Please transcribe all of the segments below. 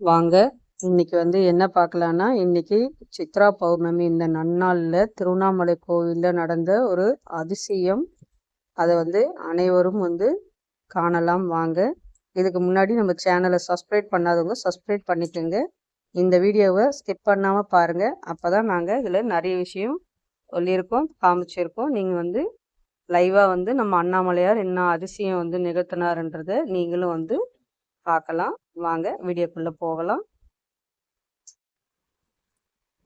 வாங்க. இன்னைக்கு வந்து என்ன பார்க்கலான்னா இன்னைக்கு சித்ரா பௌர்ணமி இந்த நன்னாளில் திருவண்ணாமலை கோவிலில் நடந்த ஒரு அதிசயம். அதை வந்து அனைவரும் வந்து காணலாம். வாங்க. இதுக்கு முன்னாடி நம்ம சேனலை சப்ஸ்கிரைப் பண்ணாதவங்க சப்ஸ்கிரைப் பண்ணிக்கோங்க. இந்த வீடியோவை ஸ்கிப் பண்ணாமல் பாருங்கள் அப்போ தான் நாங்கள் இதில் நிறைய விஷயம் சொல்லியிருக்கோம் காமிச்சிருக்கோம். நீங்கள் வந்து லைவாக வந்து நம்ம அண்ணாமலையார் என்ன அதிசயம் வந்து நிகழ்த்தினாருன்றதை நீங்களும் வந்து பார்க்கலாம். வாங்க வீடியோக்குள்ளே போகலாம்.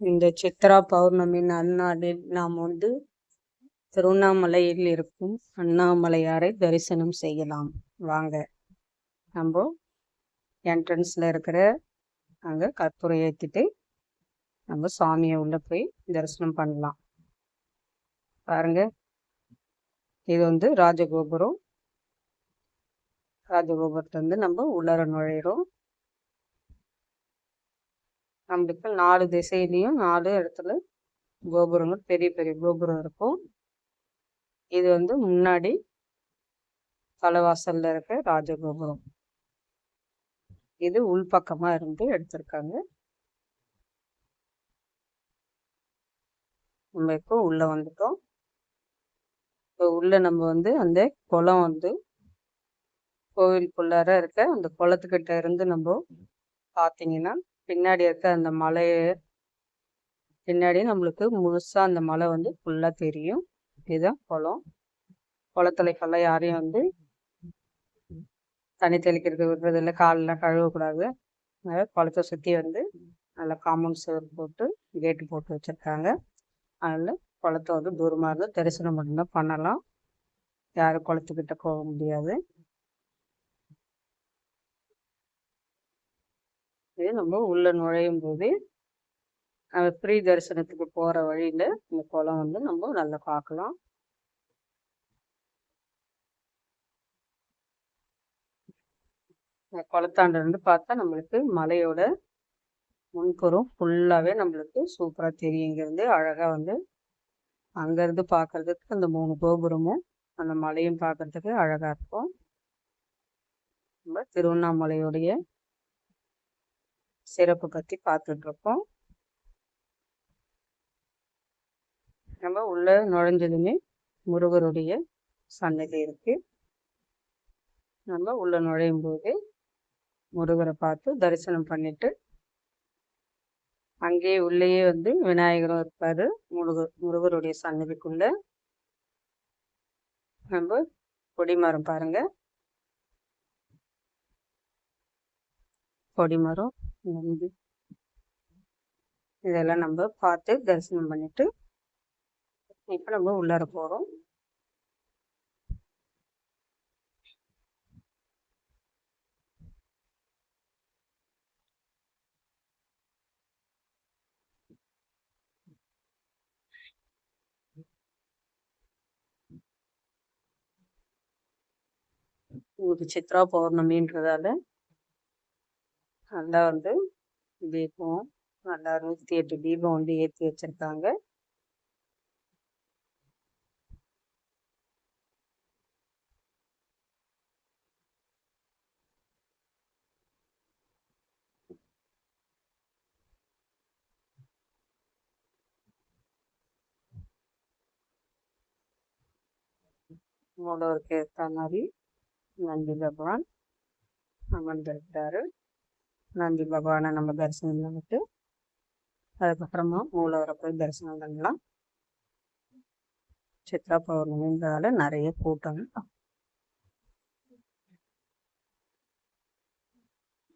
இந்த சித்ரா பௌர்ணமி நன்னாளில் நாம் வந்து திருவண்ணாமலையில் இருக்கும் அண்ணாமலையாரை தரிசனம் செய்யலாம். வாங்க நம்ம என்ட்ரன்ஸில் இருக்கிற அங்கே கற்பூரை ஏற்றிட்டு நம்ம சாமியை உள்ளே போய் தரிசனம் பண்ணலாம். பாருங்க இது வந்து ராஜகோபுரம். ராஜகோபுரத்துலேருந்து நம்ம உள்ளர நுழையிறோம். நம்மளுக்கு நாலு திசையிலையும் நாலு இடத்துல கோபுரங்கள் பெரிய பெரிய கோபுரம் இருக்கும். இது வந்து முன்னாடி தலைவாசல்ல இருக்க ராஜகோபுரம். இது உள்பக்கமா இருந்து எடுத்திருக்காங்க. நம்ம இப்போ உள்ள வந்துட்டோம். இப்போ உள்ள நம்ம வந்து அந்த குளம் வந்து கோவிலுக்குள்ளார இருக்க அந்த குளத்துக்கிட்ட இருந்து நம்ம பார்த்தீங்கன்னா பின்னாடி இருக்க அந்த மலையை பின்னாடி நம்மளுக்கு முழுசாக அந்த மலை வந்து ஃபுல்லாக தெரியும். இதுதான் குளம். குளத்துலைக்கெல்லாம் யாரையும் வந்து தண்ணி தெளிக்கிறது விடுறதில்ல காலெலாம் கழுவக்கூடாது. அதனால குளத்தை சுற்றி வந்து நல்லா காம்பவுண்ட் சுவர் போட்டு கேட்டு போட்டு வச்சுருக்காங்க. அதனால் குளத்தை வந்து தூரமாக இருந்து தரிசனம் மட்டும்தான் பண்ணலாம். யாரும் குளத்துக்கிட்ட போக முடியாது. இது நம்ம உள்ள நுழையும் போது நம்ம ஃப்ரீ தரிசனத்துக்கு போகிற வழியில் இந்த குளம் வந்து நம்ம நல்லா பார்க்கலாம். இந்த குளத்தாண்ட இருந்து பார்த்தா நம்மளுக்கு மலையோட முன்புறம் ஃபுல்லாகவே நம்மளுக்கு சூப்பராக தெரியும். இங்கேருந்து அழகாக வந்து அங்கேருந்து பாக்குறதுக்கு அந்த மூணு கோபுரமும் அந்த மலையும் பார்க்கறதுக்கு அழகாக இருக்கும். நம்ம திருவண்ணாமலையுடைய சிறப்பு பற்றி பார்த்துட்ருக்கோம். நம்ம உள்ளே நுழைஞ்சதுமே முருகருடைய சன்னதி இருக்கு. நம்ம உள்ளே நுழையும் போது முருகரை பார்த்து தரிசனம் பண்ணிட்டு அங்கேயே உள்ளேயே வந்து விநாயகரும் இருப்பாரு. முருகர் முருகருடைய சன்னதிக்குள்ள நம்ம கொடிமரம் பாருங்க. கொடிமரம் நந்தி இதெல்லாம் நம்ம பார்த்து தரிசனம் பண்ணிட்டு இப்போ நம்ம உள்ளார போகிறோம் உங்களுக்கு சித்ரா பௌர்ணமின்றதால நல்லா வந்து தீபம் நல்லா நூற்றி எட்டு தீபம் வந்து ஏற்றி வச்சிருக்காங்க. மூலவருக்கு ஏற்ற மாதிரி நந்தி பகவான். அமர்ந்திருக்கிறாரு. நந்தி பகவானை நம்ம தரிசனம் பண்ணிட்டு அதுக்கப்புறமா மூலவரை போய் தரிசனம் பண்ணலாம். சித்ரா பௌர்ணமின்றதால நிறைய கூட்டம்.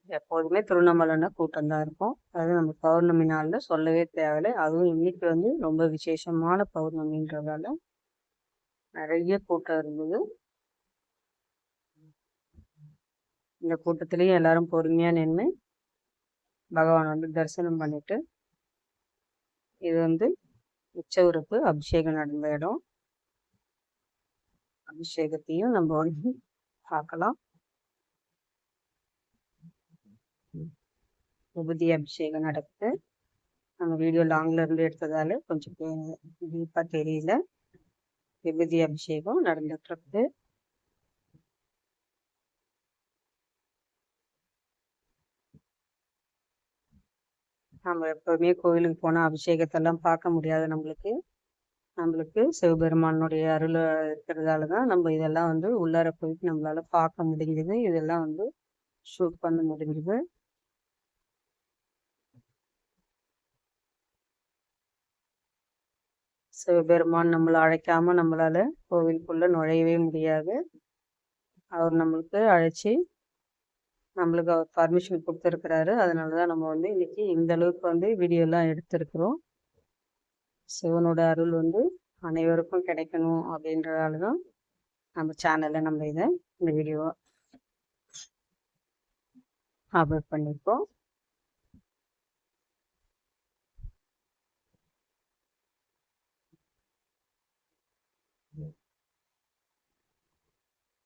எப்போதுமே திருவண்ணாமலைன்னா கூட்டம் தான் இருக்கும். அது நம்ம பௌர்ணமி நாளில் சொல்லவே தேவையில்லை. அதுவும் இன்னைக்கு வந்து ரொம்ப விசேஷமான பௌர்ணமின்றதால நிறைய கூட்டம் இருந்தது. இந்த கூட்டத்திலையும் எல்லாரும் பொறுமையாக நின்று பகவான் வந்து தரிசனம் பண்ணிட்டு இது வந்து உச்ச உறுப்பு அபிஷேகம் நடந்த இடம். அபிஷேகத்தையும் நம்ம வந்து பார்க்கலாம். விபூதி அபிஷேகம் நடக்குது. நம்ம வீடியோ லாங்ல இருந்து எடுத்ததால கொஞ்சம் டீப்பா தெரியல. விபூதி அபிஷேகம் நடந்துட்டு இருக்கு நம்ம எப்போவுமே கோயிலுக்கு போனால் அபிஷேகத்தெல்லாம் பார்க்க முடியாது நம்மளுக்கு. நம்மளுக்கு சிவபெருமானுடைய அருள் இருக்கிறதால தான் நம்ம இதெல்லாம் வந்து உள்ளார போயிட்டு நம்மளால பார்க்க முடிஞ்சுது. இதெல்லாம் வந்து ஷூட் பண்ண முடிஞ்சுது. சிவபெருமான் நம்மளை அழைக்காம நம்மளால கோவிலுக்குள்ள நுழையவே முடியாது. அவர் நம்மளுக்கு அழைச்சி நம்மளுக்கு அவர் பர்மிஷன் கொடுத்துருக்கிறாரு. அதனால தான் நம்ம வந்து இன்னைக்கு இந்த அளவுக்கு வந்து வீடியோலாம் எடுத்திருக்கிறோம். சிவனோட அருள் வந்து அனைவருக்கும் கிடைக்கணும் அப்படின்றதால தான் நம்ம சேனலில் நம்ம இதை இந்த வீடியோவை அப்லோட் பண்ணியிருக்கோம்.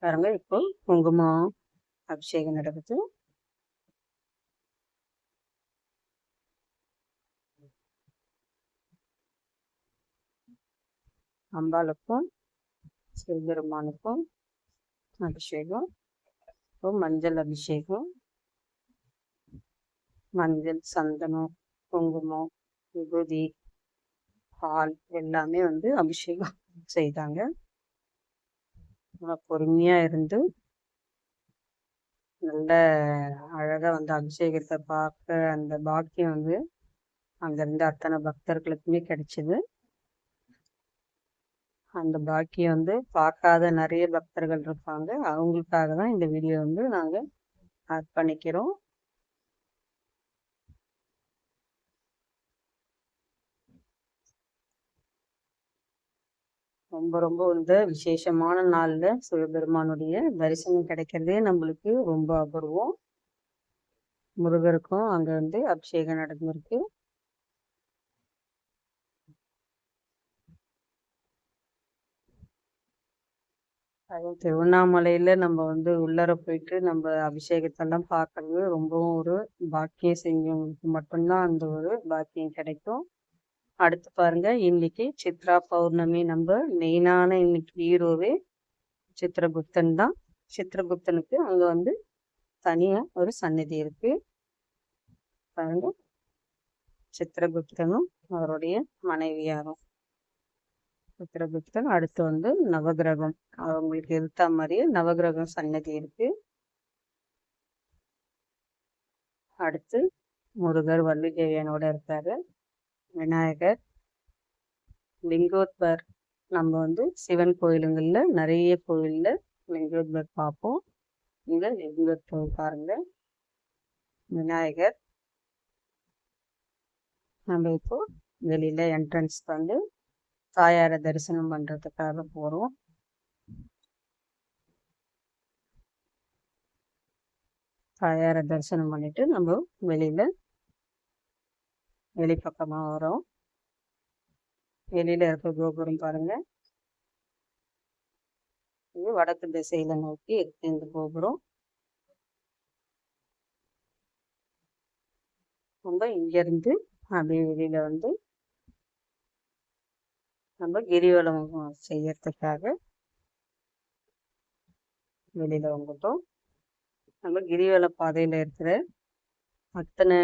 பாருங்க இப்போ குங்குமம் அபிஷேகம் நடக்குது. அம்பாளுக்கும் சிவபெருமானுக்கும் அபிஷேகம். இப்போ மஞ்சள் அபிஷேகம். மஞ்சள் சந்தனம் குங்குமம் விபூதி பால் எல்லாமே வந்து அபிஷேகம் செய்தாங்க. பொறுமையாக இருந்து நல்ல அழகாக வந்து அபிஷேகத்தை பார்க்க அந்த பாக்கியம் வந்து அங்கேருந்து அத்தனை பக்தர்களுக்குமே கிடைச்சிது. அந்த பாக்கியம் வந்து பார்க்காத நிறைய பக்தர்கள் இருப்பாங்க. அவங்களுக்காக தான் இந்த வீடியோ வந்து நாங்கள் அர்ப்பணிக்கிறோம் ரொம்ப ரொம்ப வந்து விசேஷமான நாள்ல சிவபெருமானுடைய தரிசனம் கிடைக்கிறதே நம்மளுக்கு ரொம்ப அபூர்வம். முருகருக்கும் அங்க வந்து அபிஷேகம் நடந்திருக்கு. அதுவும் திருவண்ணாமலையில நம்ம வந்து உள்ளர போயிட்டு நம்ம அபிஷேகத்தெல்லாம் பார்க்கறது ரொம்பவும் ஒரு பாக்கியம் செஞ்சவங்களுக்கு மட்டும்தான் அந்த ஒரு பாக்கியம் கிடைக்கும். அடுத்து பாருங்க இன்னைக்கு சித்ரா பௌர்ணமி நம்ம மெயினான இன்னைக்கு ஹீரோவே சித்திரகுப்தன் தான். சித்திரகுப்தனுக்கு அங்க வந்து தனியா ஒரு சந்நிதி இருக்கு. பாருங்க சித்திரகுப்தனும் அவருடைய மனைவியாரும். சித்திரகுப்தன் அடுத்து வந்து நவகிரகம். அவங்களுக்கு எடுத்த மாதிரியே நவகிரகம் சன்னதி இருக்கு. அடுத்து முருகர் வள்ளிதேவியனோட இருக்காரு. விநாயகர் லிங்கோத்பர். நம்ம வந்து சிவன் கோயிலுங்களில் நிறைய கோயிலில் லிங்கோத்பர் பார்ப்போம். இங்கே லிங்கோத்பர் பாருங்க. விநாயகர். நம்ம இப்போ வெளியில் என்ட்ரன்ஸ் வந்து தாயாரை தரிசனம் பண்ணுறதுக்காக போகிறோம் தாயாரை தரிசனம் பண்ணிட்டு நம்ம வெளியில வெளிப்பக்கமாக வரும். வெளியில் இருக்க கோபுரம் பாருங்கள் இது வடக்கு திசையில் நோக்கி இருக்கு இந்த கோபுரம். நம்ம இங்கேருந்து அப்படியே வெளியில் வந்து நம்ம கிரிவலம் செய்யறதுக்காக வெளியில் வந்துட்டோம். நம்ம கிரிவல பாதையில் இருக்கிற அத்தனை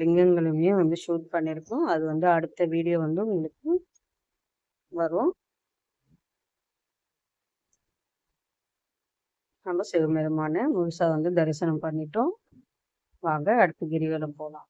லிங்கங்களுமே வந்து ஷூட் பண்ணியிருக்கோம் அது வந்து அடுத்த வீடியோ வந்து உங்களுக்கு வரும். நம்ம சிவபெருமான முழுசாக வந்து தரிசனம் பண்ணிட்டோம். வாங்க அடுத்த கிரிவலம் போகலாம்